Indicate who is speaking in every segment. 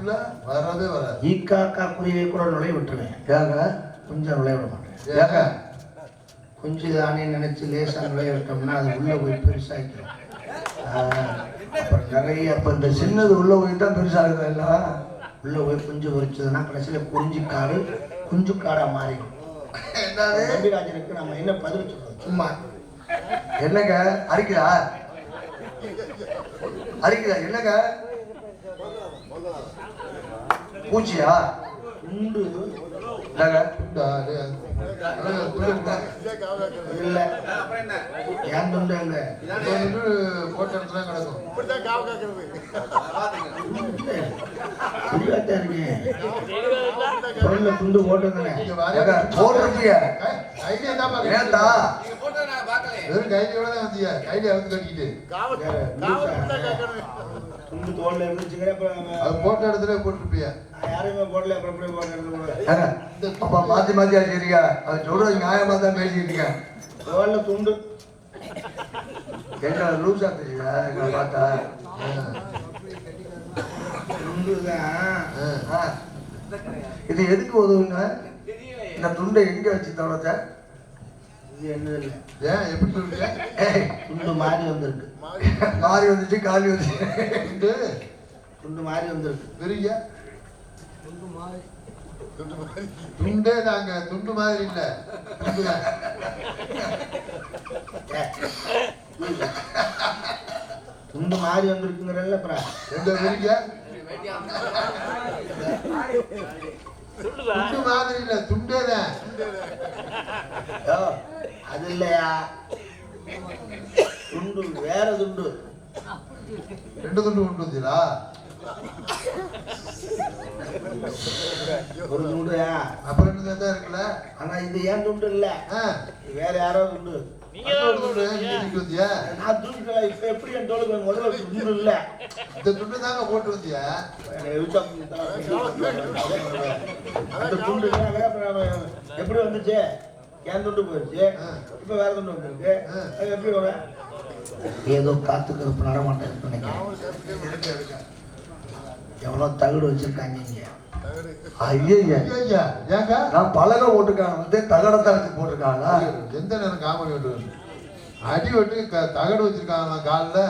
Speaker 1: உள்ள வரவே வராது.
Speaker 2: ஈ காக்கா குருவியை கூட நுழைய விட்டுருவேன்
Speaker 3: ஏங்க
Speaker 2: கொஞ்சம் நுழைய விட மாட்டேன்.
Speaker 3: ஏங்க
Speaker 2: குஞ்சு தானே நினைச்சு லேசா நுழைய விட்டோம்னா அது உள்ள போய் பெருசாக்கிடும் ஆஹ், அப்புறம் நிறைய
Speaker 3: அப்ப இந்த சின்னது உள்ள போயிட்டா பெருசாகுதா எல்லாம்
Speaker 2: உள்ள போய் குஞ்சு பொரிச்சதுன்னா கடைசியில குறிஞ்சி காடு குஞ்சு காடா மாறிடும்.
Speaker 3: என்னது?
Speaker 2: நம்பிராஜனுக்கு நம்ம என்ன பதில் சொல்றோம் சும்மா.
Speaker 3: என்னங்க? அரிக்குதா? அரிக்குதா? என்னங்க? பூச்சியா
Speaker 2: உண்டு. இல்ல. ஏன் துண்டு
Speaker 1: துண்டு போட்ட இடத்துல கிடக்கும்.
Speaker 2: பொருள்ல துண்டு போட்டுதானே
Speaker 1: நீங்க
Speaker 3: ஏங்க
Speaker 1: வாரியா
Speaker 3: போட்டிருப்பிய
Speaker 1: கை- கையிலே தான்
Speaker 3: ஏன்டா
Speaker 1: வெறும் கையிலோட தான் வந்தீங்க கையில அறுத்து கட்டிக்கிட்டு.
Speaker 2: துண்டு தோல்ல இருந்துச்சுங்க அப்புறம்
Speaker 1: அது போட்ட இடத்துல போட்டிருப்பிய?
Speaker 3: அப்ப மாத்தி மாத்தி அடிக்கிறீங்க. அது சொல்றது நியாயமா தான் பேசிக்கிட்டு இருக்கேன்
Speaker 2: துண்டு.
Speaker 3: என்ன லூசா தெரியல எங்களை பார்த்தா?
Speaker 2: துண்டு தான்.
Speaker 3: இது எதுக்கு உதவுங்க? இந்த துண்டை எங்க வச்சு தவறத்த
Speaker 2: இது என்னது? இல்லை
Speaker 1: ஏன் எப்படி சொல்றீங்க?
Speaker 2: துண்டு மாறி வந்திருக்கு.
Speaker 3: மாறி வந்துச்சு காலி வந்துச்சு.
Speaker 1: துண்டு.
Speaker 2: துண்டு மாறி வந்திருக்கு.
Speaker 1: பெரிய துண்டே தாங்க துண்டு மாதிரி இல்ல.
Speaker 2: துண்டு மாறி வந்திருக்குங்கிறல்ல அப்புறம்
Speaker 1: எங்க பெரிய துண்டு மாதிரி இல்ல துண்டே தான்
Speaker 2: அது இல்லையா? துண்டு வேற துண்டு.
Speaker 1: ரெண்டு துண்டு கொண்டு வந்தீங்களா
Speaker 2: ஒரு துண்டுயா
Speaker 1: அப்புறம் என்ன தான் இருக்குல்ல?
Speaker 2: ஆனா இது ஏன் துண்டு இல்ல? வேற யாரோ துண்டு
Speaker 1: துண்டு
Speaker 2: இப்ப எப்படி என் தோளுக்கு முதல்ல துண்டு இல்ல.
Speaker 1: இந்த துண்டு தாங்க போட்டு வந்தியா
Speaker 2: அந்த துண்டு எப்படி வந்துச்சு? என் துண்டு போயிடுச்சு இப்ப வேற துண்டு வந்திருக்கு. அது எப்படி ஏதோ காத்து கருப்பு நடமாட்டம் நினைக்கிறேன். எவ்வளவு தகுடு வச்சிருக்காங்க இங்க?
Speaker 1: ஐயா ஏங்க?
Speaker 3: நான் பலகை போட்டிருக்காங்க வந்து தகடத்தை வச்சு போட்டிருக்காங்களா
Speaker 1: எந்த நேரம் காமெடி வெட்டு அடி வெட்டு தகடு வச்சிருக்காங்க காலில்?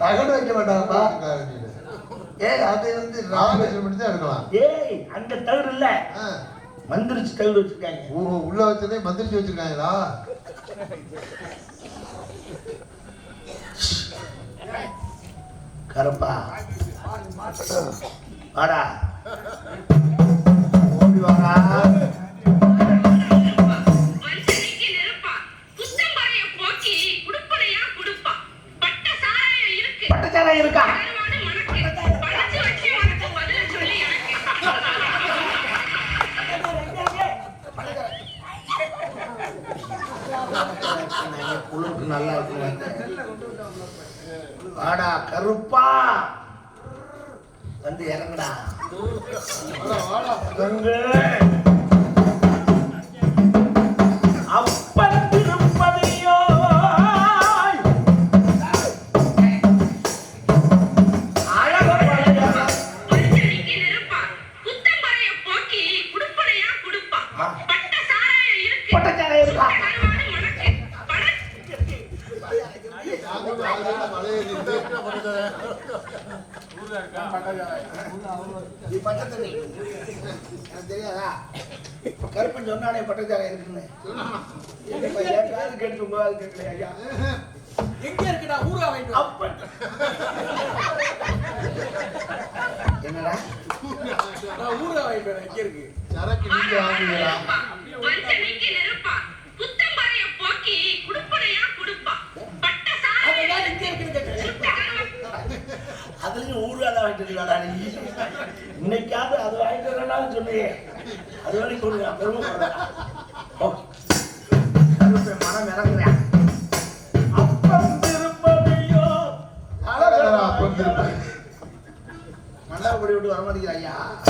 Speaker 3: தகடு வைக்க மாட்டாங்கப்பா. ஏய் அது வந்து ராம
Speaker 1: ஆபரேஷன் பண்ணி தான் எடுக்கலாம்.
Speaker 2: ஏய் அந்த தகுடு இல்ல. மந்திரிச்சு தகுடு வச்சிருக்காங்க.
Speaker 1: ஓ, உள்ள வச்சதே மந்திரிச்சு வச்சிருக்காங்களா?
Speaker 2: கருப்பா. வாடா. ஓடி வாடா.
Speaker 4: வஞ்சனைக்கு நெருப்பா. குத்தம்பறைய போக்கி குடுப்பனையா குடுப்பா. பட்ட சாராயம் இருக்கு.
Speaker 2: பட்டச்சாரம் இருக்கா?
Speaker 4: கருவாடு மணக்கு பழச்சு வச்சு உனக்கு பதில சொல்லி எனக்கு
Speaker 2: குளிருக்கு நல்லா இருக்கும் வாடா கருப்பா. வந்து இறங்குடா. என்னடா?
Speaker 5: நான் வரேன் எங்க இருக்கு.
Speaker 1: சரக்கு நீங்க வாங்குவீங்களா?
Speaker 4: வஞ்சனைக்கு நெருப்பா குத்தம்பறைய போக்கி குடுப்பனையா குடுப்பா பட்ட
Speaker 5: கேட்டேன்.
Speaker 4: சுத்த கருவாடு
Speaker 2: அதுலயும் ஊருகாதான் வாங்கிட்டு இருக்கா நீ? இன்னைக்காவது அது வாங்கிட்டு சொன்னியே. அது வரைக்கும் ஓ. கருப்பன் மனம் இறங்குறேன். அப்பன் திருப்பதியோ
Speaker 1: அழகரா அப்பன் திருப்பதி.
Speaker 2: மண்டபப்படி விட்டு வர மாட்டேங்கிற ஐயா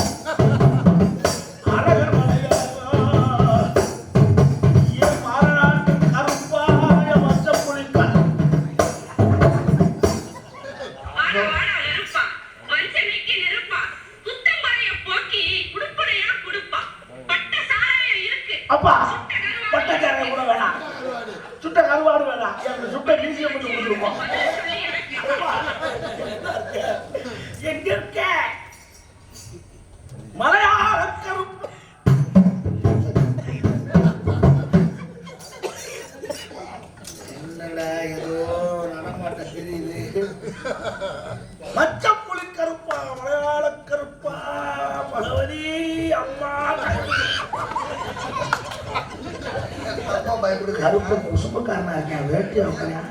Speaker 2: குசும்புக்காரனா இருக்கேன்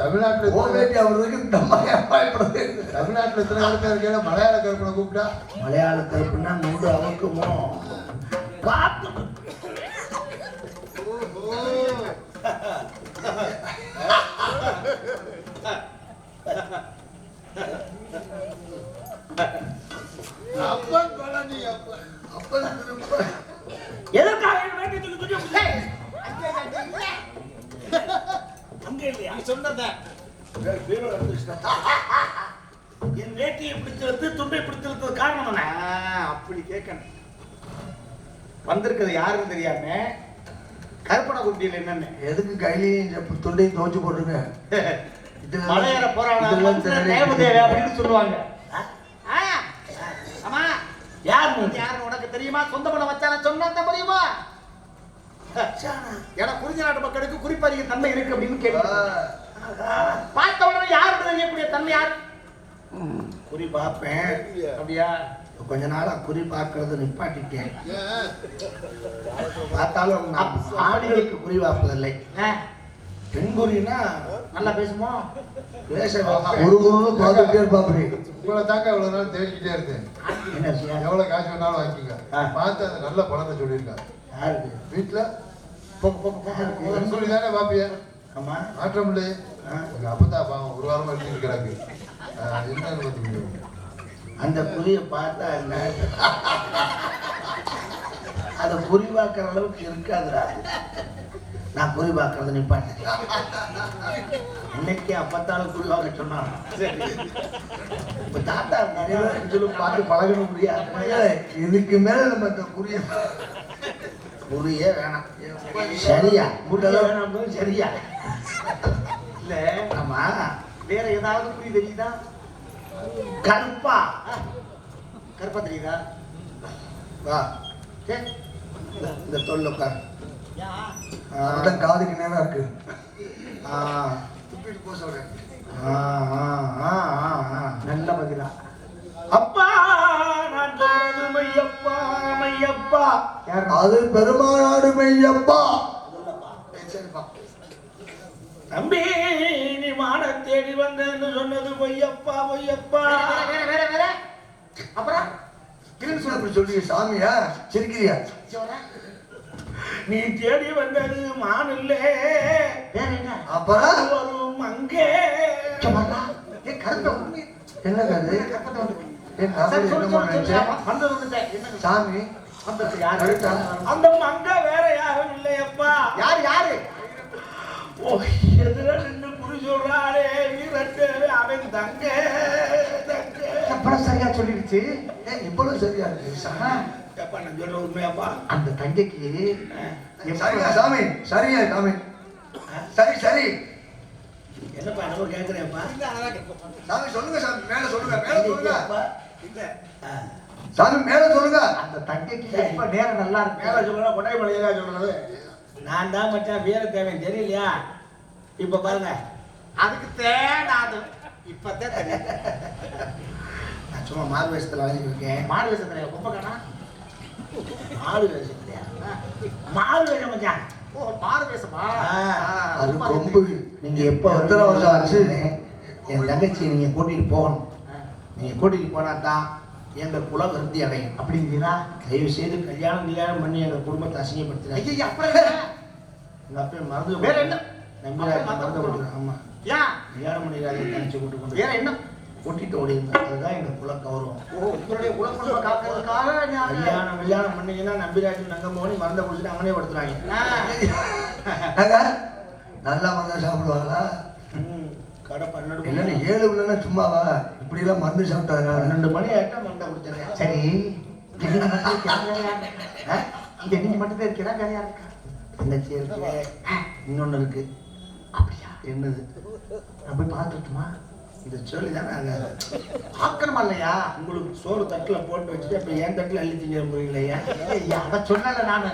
Speaker 1: தமிழ்நாட்டுல
Speaker 3: ஓ
Speaker 1: எத்தனை-
Speaker 3: வேட்டி அவருக்கு இந்த பையன் பயப்படுது
Speaker 1: தமிழ்நாட்டுல எத்தனை கருப்பா இருக்கேன் மலையாள கருப்பனை கூப்பிட்டா?
Speaker 2: மலையாள கருப்புன்னா முண்டு அவக்குமோ பார்த்து
Speaker 1: அப்பன் பழனி அப்பன்
Speaker 3: அப்பன் திரும்ப
Speaker 2: எதற்காக என்ன வேட்டி தூக்கி தூக்கி அப்படி செய்? அங்க இல்லையா
Speaker 5: நீ சொன்னத
Speaker 2: என் வேட்டியை பிடித்திருத்து துண்டை பிடித்திருத்தது காரணம் என்ன
Speaker 5: அப்படி கேட்கணும்
Speaker 2: வந்திருக்கிறது யாருன்னு தெரியாம கருப்பண குட்டியில் என்னன்னு.
Speaker 3: எதுக்கு கையிலையும் செப்பு துண்டையும் துவச்சு போட்டுருங்க இதெல்லாம்
Speaker 2: மலையேற
Speaker 3: தெரியல.
Speaker 2: தேவதேவி அப்படின்னு சொல்லுவாங்க.
Speaker 5: ஆமா
Speaker 2: யார்?
Speaker 5: யாரு உனக்கு தெரியுமா? சொந்த பணம் வச்சான சொன்னா முடியுமா
Speaker 2: ஏன்னா குறிஞ்சி நாட்டு மக்களுக்கு குறிப்பறிய தன்மை இருக்கு அப்படின்னு கேள்வி. பார்த்த உடனே யாருக்கு தெரியக்கூடிய தன்மை யார்? குறி பார்ப்பேன். அப்படியா? கொஞ்ச நாளா குறி பார்க்கறது நிப்பாட்டிட்டேன். பார்த்தாலும் நான் ஆடிகளுக்கு குறி பார்ப்பதில்லை பெண் குறினா நல்லா பேசுமோ? பேச வைப்பேன்.
Speaker 3: ஒரு குருன்னு பார்த்துட்டே இருப்பாப்படி.
Speaker 1: உங்களை தாங்க இவ்வளவு நாள் தேடிக்கிட்டே இருந்தேன்.
Speaker 2: என்ன?
Speaker 1: எவ்வளவு காசு வேணாலும் வாங்கிக்கங்க. பார்த்து அந்த நல்ல பணத்தை சொல்லியிருக்காங்க
Speaker 2: யாருக்கு?
Speaker 1: வீட்டுல சொல்லி தானே பாப்பிய?
Speaker 2: ஆமா.
Speaker 1: மாற்றம் இல்லையே
Speaker 2: ஆ.
Speaker 1: எங்க அப்பத்தா பாவம். ஒரு வாரமா எடுத்துட்டு கிடக்கு. பார்த்துக்கணும்
Speaker 2: அந்த குறியை பார்த்தா என்ன? அதை குறி பார்க்குற அளவுக்கு இருக்காதுடா. நான் குறி பார்க்கறத நிப்பாட்டேன் இன்னைக்கு அப்பத்தாலும் குறி பார்க்க சொன்னான் இப்ப தாத்தா நிறைய சொல்லி பார்த்து பழக முடியாது
Speaker 3: இதுக்கு மேல நம்ம இந்த குறிய
Speaker 2: குறியே வேணாம். சரியா? கூட்டலாம் வேணாம் சரியா?
Speaker 5: இல்ல.
Speaker 2: ஆமா.
Speaker 5: வேற ஏதாவது குறி தெரியுதா?
Speaker 2: கருப்பா.
Speaker 5: கருப்பா தெரியுதா?
Speaker 2: வா. இந்த- தொழில் உட்கார்?
Speaker 3: அவர்தான் காதுக்கு நேரம் இருக்கு. துப்பிட்டு போக சொல்றேன்.
Speaker 2: நல்ல பதிலா. அப்பா மையப்பா மையப்பா.
Speaker 3: அது பெருமாநாடு மையப்பா.
Speaker 2: சரிப்பா தம்பி மான தேடி வந்தேன்னு சொன்னது பொய்யப்பா பொய்யப்பா.
Speaker 5: வேற வேற வேற அப்புறம்?
Speaker 3: திரும்பி சொல்லி சொல்றீங்க சாமியா. சிரிக்கிறியா.
Speaker 2: நீ தேடி வந்தது மான் இல்லே.
Speaker 5: வேற என்ன?
Speaker 3: அப்புறம்.
Speaker 5: ஏய், கருப்பை உண்மை.
Speaker 3: என்ன கது
Speaker 5: கருப்பத்தை வந்து.
Speaker 3: சாமி?
Speaker 2: அந்த மங்க வேற யாரும் இல்லையப்பா.
Speaker 5: யாரு யாரு?
Speaker 2: ஓ எதிர சொல்றாரே வீரத்தேவே அவன் தங்க
Speaker 5: அப்புறம் சரியா சொல்லிடுச்சு?
Speaker 3: ஏன் இவ்வளவு சரியா இருக்கு
Speaker 5: ஆ,
Speaker 2: எப்பா நான் சொல்ற உண்மையாப்பா?
Speaker 5: அந்த தங்கைக்கு
Speaker 3: சரியா சாமி. சரியா சாமி. சரி சரி.
Speaker 2: என்னப்பா நம்ம கேட்கிறேன்ப்பா
Speaker 3: சாமி சொல்லுங்க சாமி. மேல சொல்லுங்க மேல சொல்லுங்க.
Speaker 2: அப்பா ஆ.
Speaker 3: சாமி மேல சொல்லுங்க.
Speaker 5: அந்த தங்கைக்கு நேரம் நல்லா
Speaker 2: மேல
Speaker 5: இருக்கு
Speaker 2: கொட்டை மலையா சொல்றது. நான் தான் மச்சான் வீர தேவன். தெரியலையா? இப்ப பாருங்க.
Speaker 5: அதுக்கு தேடாது இப்பதான் தெரியும்
Speaker 2: நான் சும்மா மாறு வேஷத்துல அலைஞ்சிட்டு இருக்கேன்.
Speaker 5: மாடு வேஷத்துல கும்பகானா
Speaker 2: மாறு வேஷத்துலயா? மாறு வேஷம் மச்சான்.
Speaker 5: ஓ மாடு வேஷமா?
Speaker 3: அது கொம்பு.
Speaker 2: நீங்க எப்ப
Speaker 3: எத்தனை வருஷம் ஆச்சு?
Speaker 2: என் தங்கச்சி நீங்க கூட்டிட்டு போகணும். நீங்க கூட்டிட்டு போனா தான் எங்க குல விருத்தி அடையும்.
Speaker 5: அப்படிங்கிறீங்களா?
Speaker 2: தயவு செய்து கல்யாணம் கல்யாணம் பண்ணி எங்க குடும்பத்தை அசிங்கப்படுத்துறாங்க
Speaker 5: ஐயா அப்புறம் என்ன?
Speaker 2: எங்க அப்பா மறந்து
Speaker 5: வேற என்ன?
Speaker 2: நம்பிராஜ் மறந்து
Speaker 5: ஏன்
Speaker 2: கல்யாணம் பண்ணிடாத தனிச்சு கூட்டு கொண்டு
Speaker 5: வேற என்ன
Speaker 2: கூட்டிட்டு ஓடிருந்தேன் அதுதான் எங்க குல கௌரவம்
Speaker 5: ஓ உங்களுடைய காக்கிறதுக்காக ஞாபகம்.
Speaker 2: கல்யாணம் கல்யாணம் பண்ணீங்கன்னா நம்பிராஜ் நங்கமோனி மறந்த குடிச்சிட்டு அவனே படுத்துறாங்க
Speaker 3: நல்லா மருந்து சாப்பிடுவாங்களா
Speaker 2: கடை பன்னெண்டு மணி
Speaker 3: ஏழு சும்மாவா இப்படி எல்லாம் மருந்து சாப்பிட்டாங்க
Speaker 2: பன்னெண்டு மணி ஆயிட்டா மண்டை குடிச்சிருக்கேன்
Speaker 5: சரி இங்க நீங்க மட்டும் இருக்கிறா வேலையா இருக்கா?
Speaker 2: தங்கச்சி இன்னொன்னு இருக்கு என்னது?
Speaker 5: நான் போய் பார்த்துட்டுமா?
Speaker 2: இது சொல்லி தான் நாங்கள்
Speaker 5: ஆக்கணுமா இல்லையா
Speaker 2: உங்களுக்கு சோறு தட்டில் போட்டு வச்சுட்டு அப்போ என் தட்டில் அள்ளி திங்கிற முறையிலையா
Speaker 5: ஐயா அதை சொல்லல நானு.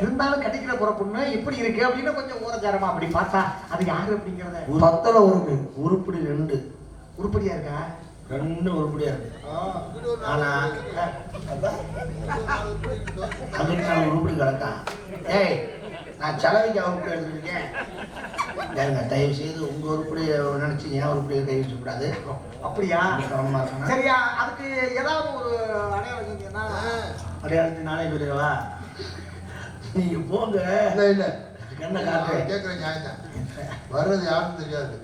Speaker 5: இருந்தாலும் கட்டிக்கிற போற பொண்ணு இப்படி இருக்கு அப்படின்னு கொஞ்சம் ஊரச்சாரமா அப்படி பார்த்தா அது யாரு அப்படிங்கறத?
Speaker 3: பத்தல உறுப்பு
Speaker 2: உருப்படி ரெண்டு.
Speaker 5: உருப்படியா இருக்கா?
Speaker 2: ரெண்டு உருப்படியா இருக்கு. ஆனா அதுக்கு நான் உருப்படி கிடக்கான் ஏய் நான் செலவைக்கு உருப்படி எடுத்துருக்கேன் ஏங்க தயவு செய்து உங்க உருப்படி நினைச்சு ஏன் உருப்படியை கை வச்சுக்கூடாது
Speaker 5: அப்படியா?
Speaker 2: கவனமா இருக்கணும்.
Speaker 5: சரியா அதுக்கு ஏதாவது ஒரு அடையாளம் சொன்னீங்கன்னா
Speaker 2: அடையாளத்து நானே சொல்லிடவா நீங்க போங்க.
Speaker 1: இல்ல இல்ல.
Speaker 2: என்ன காட்டு?
Speaker 1: நியாயம் வர்றது யாருன்னு தெரியாது.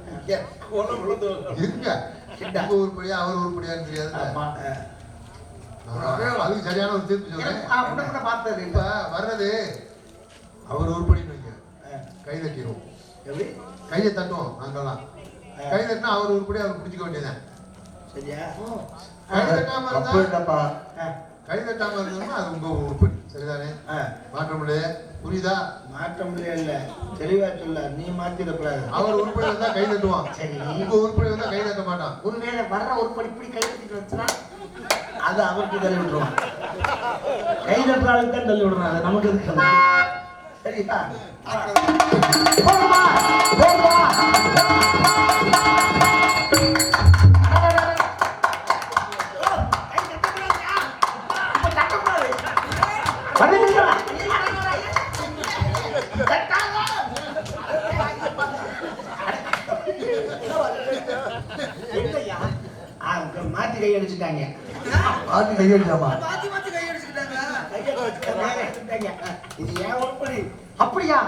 Speaker 1: இருங்க. உங்க உருப்படியா அவர் உருப்படியான்னு தெரியாது. அதுக்கு சரியான ஒரு தீர்ப்பு சொல்றேன்.
Speaker 5: பார்த்தது
Speaker 1: இப்ப வர்றது அவர் உருப்படின்னு வைங்க. கை தட்டிடுவோம்
Speaker 2: எப்படி?
Speaker 1: கையை தட்டுவோம் நாங்கெல்லாம் கை தட்டினா அவர் உருப்படி அவர் பிடிச்சிக்க வேண்டியதான்
Speaker 2: சரியா?
Speaker 1: கை தட்டாம இருந்தா கை தட்டாம இருந்ததுன்னா அது உங்க உருப்படி சரிதானே? மாற்றம் இல்லையே. புரியுதா?
Speaker 2: மாற்ற முடியல தெளிவா சொல்ல நீ மாத்திடக்கூடாது
Speaker 1: அவர் உருப்படி வந்தா கை தட்டுவான்.
Speaker 5: சரி.
Speaker 1: உங்க உருப்படி வந்தா கை தட்ட மாட்டான்.
Speaker 5: ஒருவேளை வர்ற ஒரு படி இப்படி கை கட்டிட்டு வச்சுனா
Speaker 2: அது அவருக்கு தள்ளி விட்டுருவான் கை தட்டுறாளுக்கு தான் தள்ளி விடுறான் அது நமக்கு அது? சரியா
Speaker 5: போடுமா போடுமா
Speaker 2: ஆ, மாத்தி கை அடிச்சுட்டாங்க
Speaker 3: கையடிச்சாமா
Speaker 2: இது ஏன் உருப்படி
Speaker 5: அப்படியா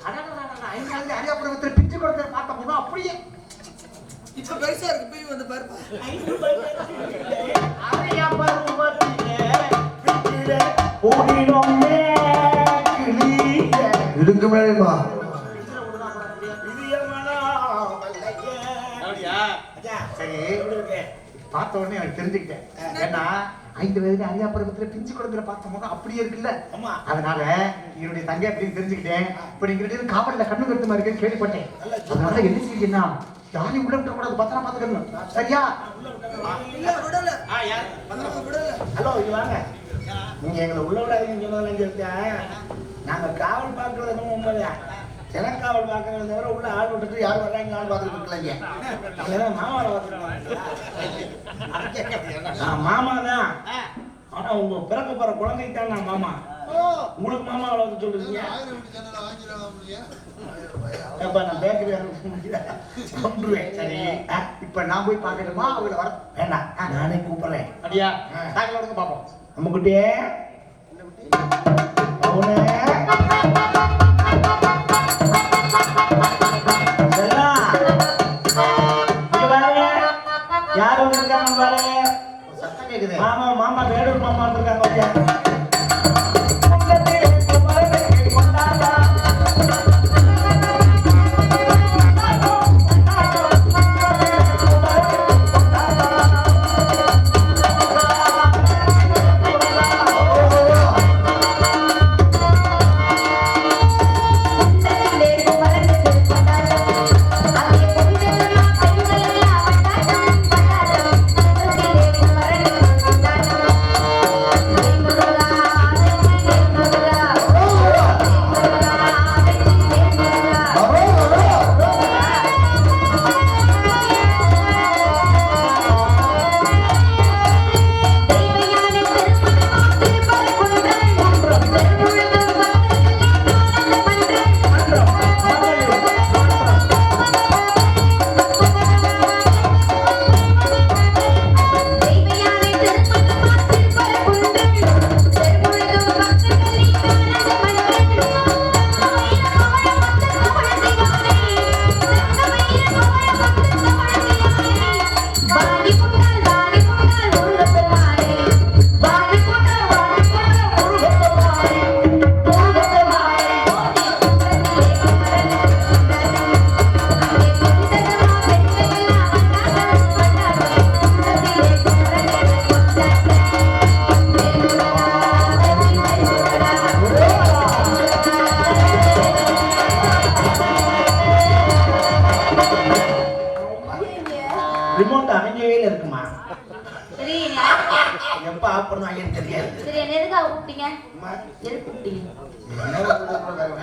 Speaker 5: அடடடடட, ஐந்து நாள் அரியாபுரத்தில் பிஞ்சு கொடுத்து பார்த்த போனா அப்படியே
Speaker 6: இப்ப பெருசா இருக்கு போய் வந்து பாருப்பா
Speaker 2: அறையா பருவத்திலே பிடித்திட ஓடினோமே கிளியே.
Speaker 3: இடுக்கு மேலேமா
Speaker 5: சரி. பார்த்த உடனே எனக்கு தெரிஞ்சுக்கிட்டேன். ஏன்னா ஐந்து வயது அரியாபுரத்தில் பிஞ்சு கொடுக்குற பார்த்த போனா அப்படியே இருக்குல்ல.
Speaker 2: ஆமா.
Speaker 5: அதனால என்னுடைய தங்கை அப்படின்னு தெரிஞ்சுக்கிட்டேன். இப்ப நீங்க ரெண்டு பேரும் காவல்ல கண்ணு கருத்துமா இருக்குன்னு கேள்விப்பட்டேன். அதனால என்ன யாரையும் உள்ள விட்ட கூடாது. பத்திரமா பாத்துக்கணும் சரியா?
Speaker 6: இல்ல விடல.
Speaker 2: ஹலோ இங்க வாங்க. நீங்க எங்களை உள்ள விடாதீங்கன்னு சொன்னதுல இருக்கேன் நாங்க காவல் பார்க்கறது என்னமோ உண்மைதான். ஜனக்காவல் பார்க்கறது தவிர உள்ள ஆள் விட்டுட்டு யார் வர்றாங்க ஆள் பார்த்துட்டு இருக்கலைங்க. ஏன்னா மாமாவை பார்த்துருக்காங்க நான் மாமா தான் ஆனா உங்க பிறக்க போற குழந்தைக்கு தான் நான் மாமா. உங்களுக்கு மாமா வளர்த்து சொல்றீங்க ஏப்பா நான் பேக்கரி கொண்டுருவேன்
Speaker 5: சரி. இப்ப நான் போய் பார்க்கணுமா அவங்கள வர
Speaker 2: வேண்டாம். நானே கூப்பிடுறேன்.
Speaker 5: அப்படியா? நாங்கள் வந்து பார்ப்போம்.
Speaker 2: நம்ம குட்டியே அவனே செல்லம். இங்க பாருங்க. யார் வந்திருக்காங்க பாருங்க
Speaker 5: சத்தம் கேக்குது.
Speaker 2: மாமா மாமா வேடூர் மாமா வந்திருக்காங்க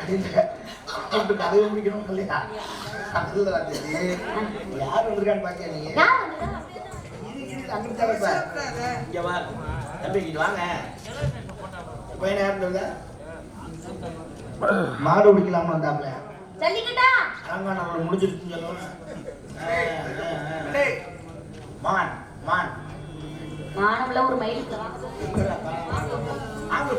Speaker 2: இல்ல. கூப்பிட்டு கதையை முடிக்கணும் இல்லையா அதுல சரி. யார் வந்திருக்கான்னு பாக்கியா நீங்க
Speaker 7: வந்ததா?
Speaker 2: அங்கிட்டு தான் இருப்ப. இங்க வா தம்பி இங்க வாங்க பையனை யார் மாடு பிடிக்கலாம்னு வந்தாப்ல முடிஞ்சிருச்சுன்னு. டேய், மான் மான்
Speaker 7: ஒரு மயிலுக்கு வா.
Speaker 2: அங்க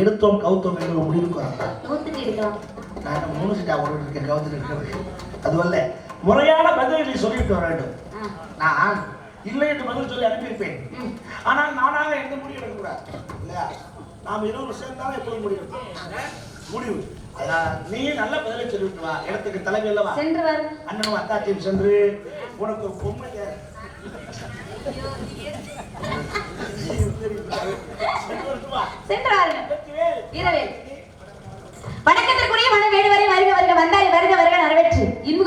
Speaker 2: எடுத்தோம் கவுத்தோம் என்று ஒரு முடிவுக்கு வரலாம். நான் மூணு சீட்டா ஓடிட்டு இருக்கேன் கவுத்துட்டு இருக்கேன். அதுவல்ல முறையான பதிலை சொல்லிட்டு வர வேண்டும். நான் இல்லை என்று பதில் சொல்லி அனுப்பியிருப்பேன். ஆனால் நானாக எந்த முடிவு எடுக்கக்கூடாது. இல்லையா? நாம் இருவர் சேர்ந்தாலும் எப்படி முடிவு? முடிவு. நீ நல்ல பதிலை சொல்லிவிட்டு வா. இடத்துக்கு தலைமை அல்லவா
Speaker 7: சென்று வரு
Speaker 2: அண்ணனும் அத்தாச்சியும் சென்று. உனக்கு வணக்கத்திற்குரிய மன வேடுவரை வருக வருக வந்தாரி
Speaker 7: வருக வருக
Speaker 2: நிறைவேற்று
Speaker 7: இன்பு